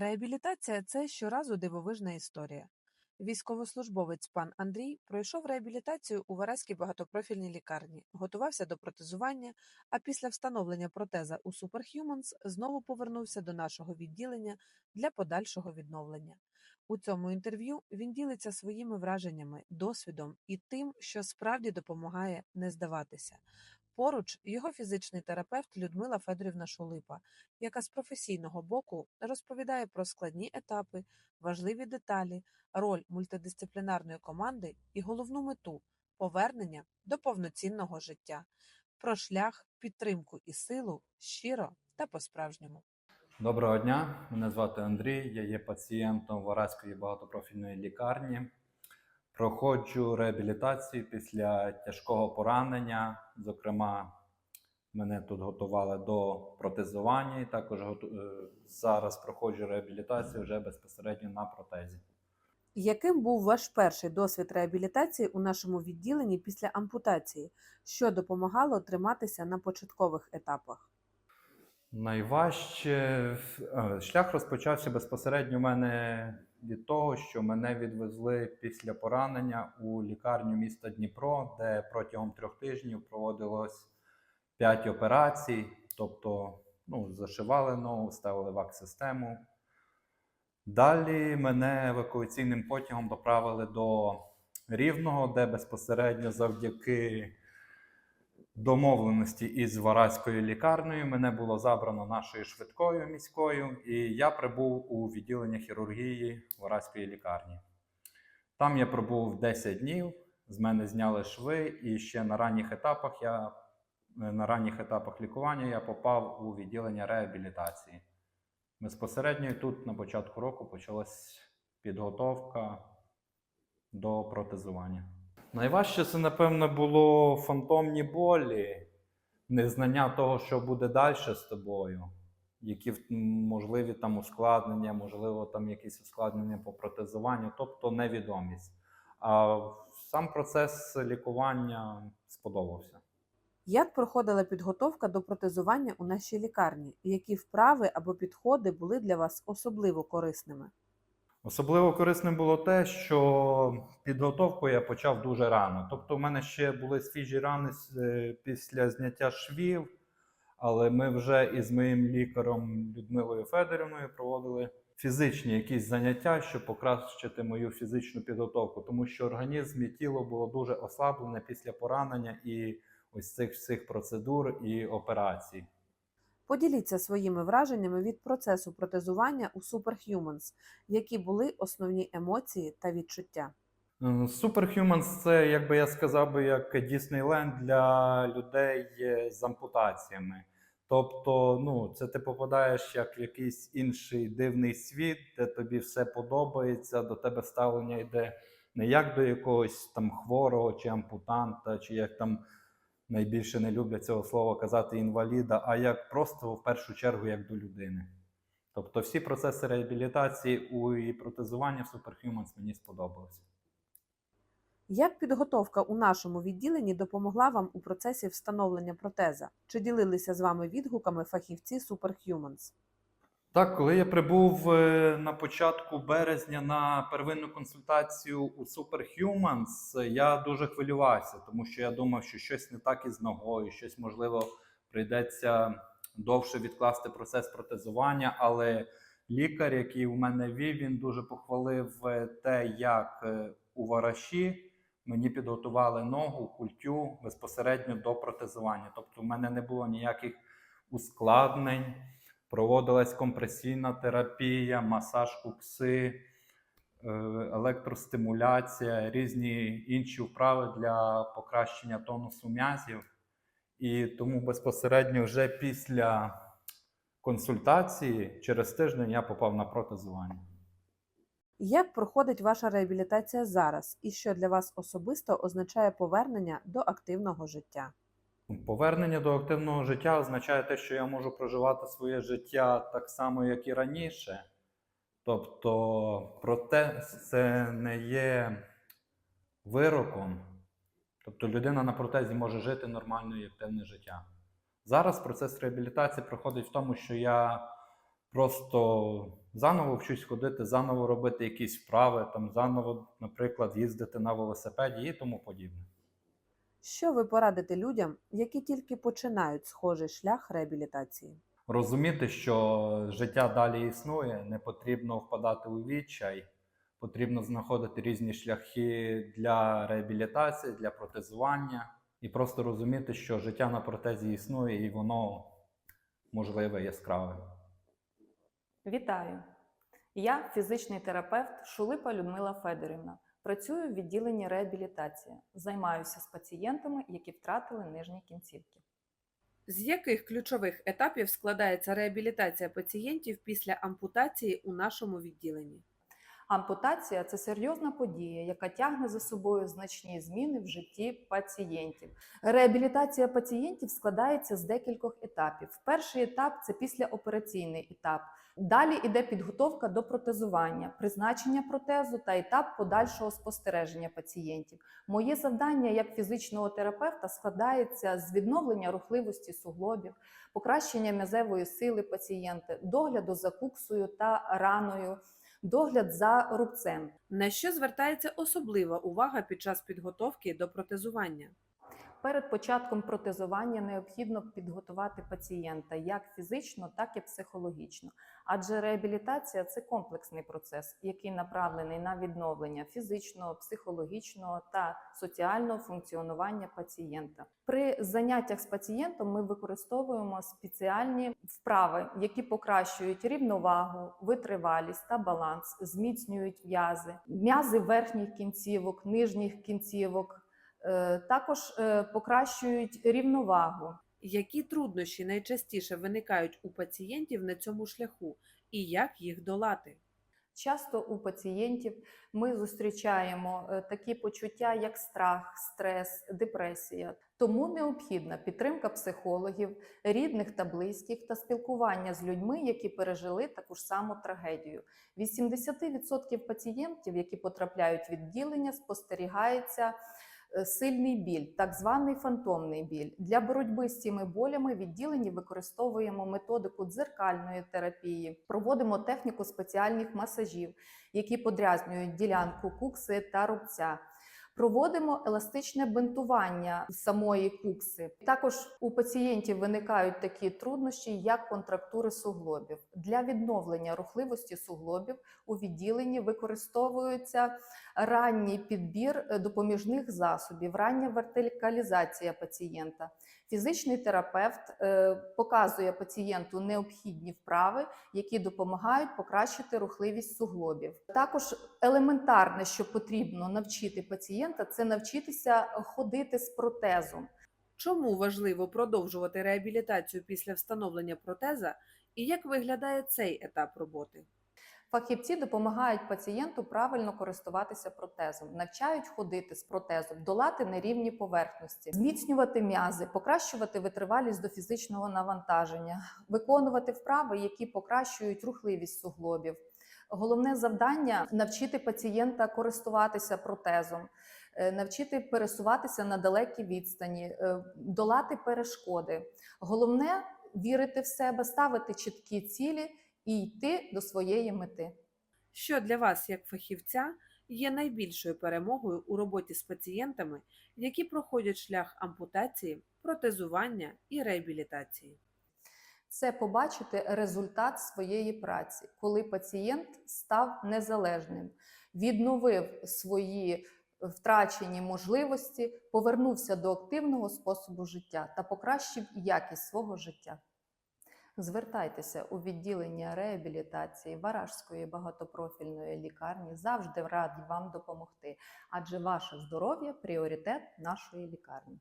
Реабілітація це щоразу дивовижна історія. Військовослужбовець пан Андрій пройшов реабілітацію у Вараській багатопрофільній лікарні, готувався до протезування, а після встановлення протеза у Superhumans знову повернувся до нашого відділення для подальшого відновлення. У цьому інтерв'ю він ділиться своїми враженнями, досвідом і тим, що справді допомагає не здаватися. Поруч його фізичний терапевт Людмила Федорівна Шулипа, яка з професійного боку розповідає про складні етапи, важливі деталі, роль мультидисциплінарної команди і головну мету повернення до повноцінного життя, про шлях, підтримку і силу щиро та по-справжньому. Доброго дня, мене звати Андрій, я є пацієнтом Вараської багатопрофільної лікарні. Проходжу реабілітацію після тяжкого поранення. Зокрема, мене тут готували до протезування і також е, зараз проходжу реабілітацію вже безпосередньо на протезі. Яким був ваш перший досвід реабілітації у нашому відділенні після ампутації, що допомагало триматися на початкових етапах? Найважче е, шлях розпочався безпосередньо у мене від того, що мене відвезли після поранення у лікарню міста Дніпро, де протягом трьох тижнів проводилось п'ять операцій. Тобто, ну, зашивали ногу, ставили вак-систему. Далі мене евакуаційним потягом доправили до Рівного, де безпосередньо завдяки домовленості із Вараською лікарнею мене було забрано нашою швидкою міською, і я прибув у відділення хірургії Вараської лікарні. Там я пробув 10 днів, з мене зняли шви, і ще на ранніх етапах я на ранніх етапах лікування я попав у відділення реабілітації. Безпосередньо тут на початку року почалась підготовка до протезування. Найважче це, напевно, було фантомні болі, незнання того, що буде далі з тобою, які можливі там ускладнення, можливо, там якісь ускладнення по протезуванню, тобто невідомість. А сам процес лікування сподобався. Як проходила підготовка до протезування у нашій лікарні? Які вправи або підходи були для вас особливо корисними? Особливо корисним було те, що підготовку я почав дуже рано. Тобто, в мене ще були свіжі рани е, після зняття швів, але ми вже із моїм лікарем Людмилою Федорівною проводили фізичні якісь заняття, щоб покращити мою фізичну підготовку, тому що організм і тіло було дуже ослаблене після поранення і ось цих всіх процедур і операцій. Поділіться своїми враженнями від процесу протезування у Superhumans, які були основні емоції та відчуття. Е, Superhumans це, як би я сказав би, як Діснейленд для людей е, з ампутаціями. Тобто, ну, це ти попадаєш як в якийсь інший дивний світ, де тобі все подобається, до тебе ставлення йде не як до якогось там хворого чи ампутанта, чи як там найбільше не люблять цього слова казати інваліда, а як просто в першу чергу як до людини. Тобто всі процеси реабілітації і протезування в Superhumans мені сподобалися. Як підготовка у нашому відділенні допомогла вам у процесі встановлення протеза? Чи ділилися з вами відгуками фахівці Superhumans? Так, коли я прибув е, на початку березня на первинну консультацію у Superhumans, я дуже хвилювався, тому що я думав, що щось не так із ногою, щось можливо прийдеться довше відкласти процес протезування. Але лікар, який у мене вів, він дуже похвалив е, те, як е, у вараші мені підготували ногу, культю безпосередньо до протезування. Тобто, в мене не було ніяких ускладнень. Проводилась компресійна терапія, масаж кукси, е, електростимуляція, різні інші вправи для покращення тонусу м'язів. І тому безпосередньо вже після консультації через тиждень я попав на протезування. Як проходить ваша реабілітація зараз, і що для вас особисто означає повернення до активного життя? Повернення до активного життя означає те, що я можу проживати своє життя так само, як і раніше. Тобто, протез це не є вироком. Тобто людина на протезі може жити нормальне і активне життя. Зараз процес реабілітації проходить в тому, що я просто Заново вчусь ходити, заново робити якісь вправи, там заново, наприклад, їздити на велосипеді і тому подібне. Що ви порадите людям, які тільки починають схожий шлях реабілітації? Розуміти, що життя далі існує, не потрібно впадати у відчай, потрібно знаходити різні шляхи для реабілітації, для протезування, і просто розуміти, що життя на протезі існує і воно можливе яскраве. Вітаю! Я фізичний терапевт Шулипа Людмила Федорівна. Працюю в відділенні реабілітації. Займаюся з пацієнтами, які втратили нижні кінцівки. З яких ключових етапів складається реабілітація пацієнтів після ампутації у нашому відділенні? Ампутація це серйозна подія, яка тягне за собою значні зміни в житті пацієнтів. Реабілітація пацієнтів складається з декількох етапів. Перший етап це післяопераційний етап. Далі йде підготовка до протезування, призначення протезу та етап подальшого спостереження пацієнтів. Моє завдання як фізичного терапевта складається з відновлення рухливості суглобів, покращення м'язевої сили пацієнта, догляду за куксою та раною, догляд за рубцем. На що звертається особлива увага під час підготовки до протезування? Перед початком протезування необхідно підготувати пацієнта як фізично, так і психологічно. Адже реабілітація це комплексний процес, який направлений на відновлення фізичного, психологічного та соціального функціонування пацієнта. При заняттях з пацієнтом ми використовуємо спеціальні вправи, які покращують рівновагу, витривалість та баланс, зміцнюють м'язи, м'язи верхніх кінцівок, нижніх кінцівок. Е, Також е, покращують рівновагу. Які труднощі найчастіше виникають у пацієнтів на цьому шляху і як їх долати? Часто у пацієнтів ми зустрічаємо е, такі почуття, як страх, стрес, депресія. Тому необхідна підтримка психологів, рідних та близьких та спілкування з людьми, які пережили таку ж саму трагедію. 80% пацієнтів, які потрапляють в відділення, спостерігається сильний біль, так званий фантомний біль. Для боротьби з цими болями відділенні використовуємо методику дзеркальної терапії, проводимо техніку спеціальних масажів, які подрязнюють ділянку кукси та рубця. Проводимо еластичне бинтування самої кукси. Також у пацієнтів виникають такі труднощі, як контрактури суглобів. Для відновлення рухливості суглобів у відділенні використовується ранній підбір допоміжних засобів, рання вертикалізація пацієнта. Фізичний терапевт е, показує пацієнту необхідні вправи, які допомагають покращити рухливість суглобів. Також елементарне, що потрібно навчити пацієнта, це навчитися ходити з протезом. Чому важливо продовжувати реабілітацію після встановлення протеза і як виглядає цей етап роботи? Фахівці допомагають пацієнту правильно користуватися протезом, навчають ходити з протезом, долати нерівні поверхності, зміцнювати м'язи, покращувати витривалість до фізичного навантаження, виконувати вправи, які покращують рухливість суглобів. Головне завдання навчити пацієнта користуватися протезом, е, навчити пересуватися на далекі відстані, е, долати перешкоди. Головне вірити в себе, ставити чіткі цілі і йти до своєї мети. Що для вас, як фахівця, є найбільшою перемогою у роботі з пацієнтами, які проходять шлях ампутації, протезування і реабілітації? Це побачити результат своєї праці, коли пацієнт став незалежним, відновив свої втрачені можливості, повернувся до активного способу життя та покращив якість свого життя. Звертайтеся у відділення реабілітації Варажської багатопрофільної лікарні. Завжди раді вам допомогти, адже ваше здоров'я пріоритет нашої лікарні.